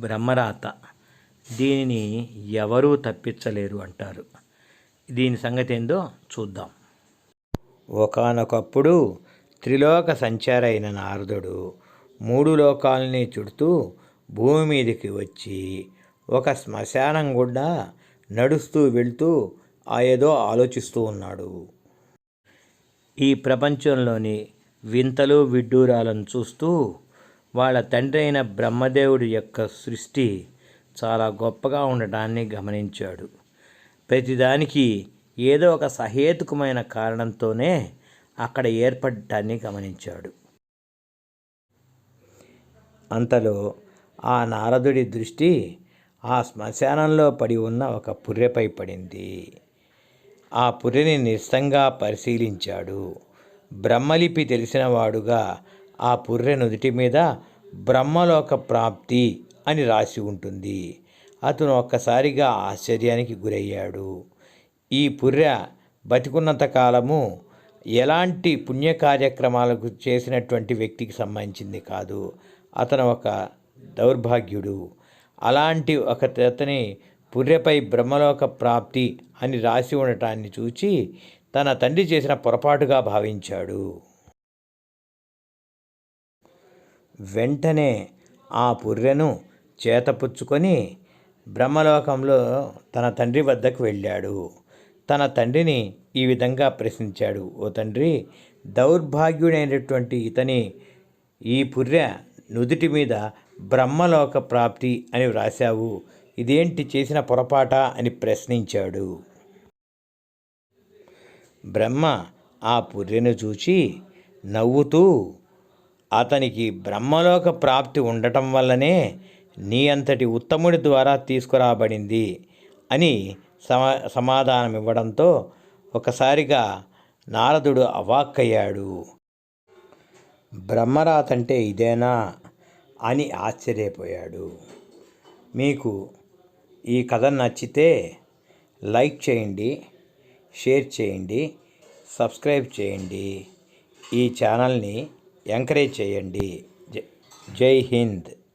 బ్రహ్మరాత. దీనిని ఎవరూ తప్పించలేరు అంటారు. దీని సంగతి ఏందో చూద్దాం. ఒకానొకప్పుడు త్రిలోక సంచారైన నారదుడు మూడు లోకాలని చుడుతూ భూమి మీదకి వచ్చి ఒక శ్మశానం గుండా నడుస్తూ వెళ్తూ ఆ ఏదో ఆలోచిస్తూ ఉన్నాడు. ఈ ప్రపంచంలోని వింతలు విడ్డూరాలను చూస్తూ వాళ్ళ తండ్రి అయిన బ్రహ్మదేవుడి యొక్క సృష్టి చాలా గొప్పగా ఉండటాన్ని గమనించాడు. ప్రతిదానికి ఏదో ఒక సహేతుకమైన కారణంతోనే అక్కడ ఏర్పడటాన్ని గమనించాడు. అంతలో ఆ నారదుడి దృష్టి ఆ శ్మశానంలో పడి ఉన్న ఒక పుర్రెపై పడింది. ఆ పుర్రెని నిస్తంగా పరిశీలించాడు. బ్రహ్మలిపి తెలిసినవాడుగా ఆ పుర్రె నుదుటి మీద బ్రహ్మలోక ప్రాప్తి అని రాసి ఉంటుంది. అతను ఒక్కసారిగా ఆశ్చర్యానికి గురయ్యాడు. ఈ పుర్రె బతికున్నంత కాలము ఎలాంటి పుణ్య కార్యక్రమాలకు చేసినటువంటి వ్యక్తికి సంబంధించింది కాదు. అతను ఒక దౌర్భాగ్యుడు. అలాంటి ఒక అతని పుర్రెపై బ్రహ్మలోక ప్రాప్తి అని రాసి ఉండటాన్ని చూచి తన తండ్రి చేసిన పొరపాటుగా భావించాడు. వెంటనే ఆ పుర్రెను చేతపుచ్చుకొని బ్రహ్మలోకంలో తన తండ్రి వద్దకు వెళ్ళాడు. తన తండ్రిని ఈ విధంగా ప్రశ్నించాడు. ఓ తండ్రి దౌర్భాగ్యుడైనటువంటి ఇతని ఈ పుర్రె నుదుటి మీద బ్రహ్మలోక ప్రాప్తి అని వ్రాశావు. ఇదేంటి చేసిన పొరపాట? అని ప్రశ్నించాడు. బ్రహ్మ ఆ పుర్రెను చూచి నవ్వుతూ అతనికి బ్రహ్మలోక ప్రాప్తి ఉండటం వల్లనే నీ అంతటి ఉత్తముడి ద్వారా తీసుకురాబడింది అని సమా సమాధానం ఇవ్వడంతో ఒకసారిగా నారదుడు అవాక్కయ్యాడు. బ్రహ్మరాత్ అంటే ఇదేనా? అని ఆశ్చర్యపోయాడు. మీకు ఈ కథ నచ్చితే లైక్ చేయండి షేర్ చేయండి సబ్స్క్రైబ్ చేయండి. ఈ ఛానల్ని ఎంకరేజ్ చేయండి. జై హింద్.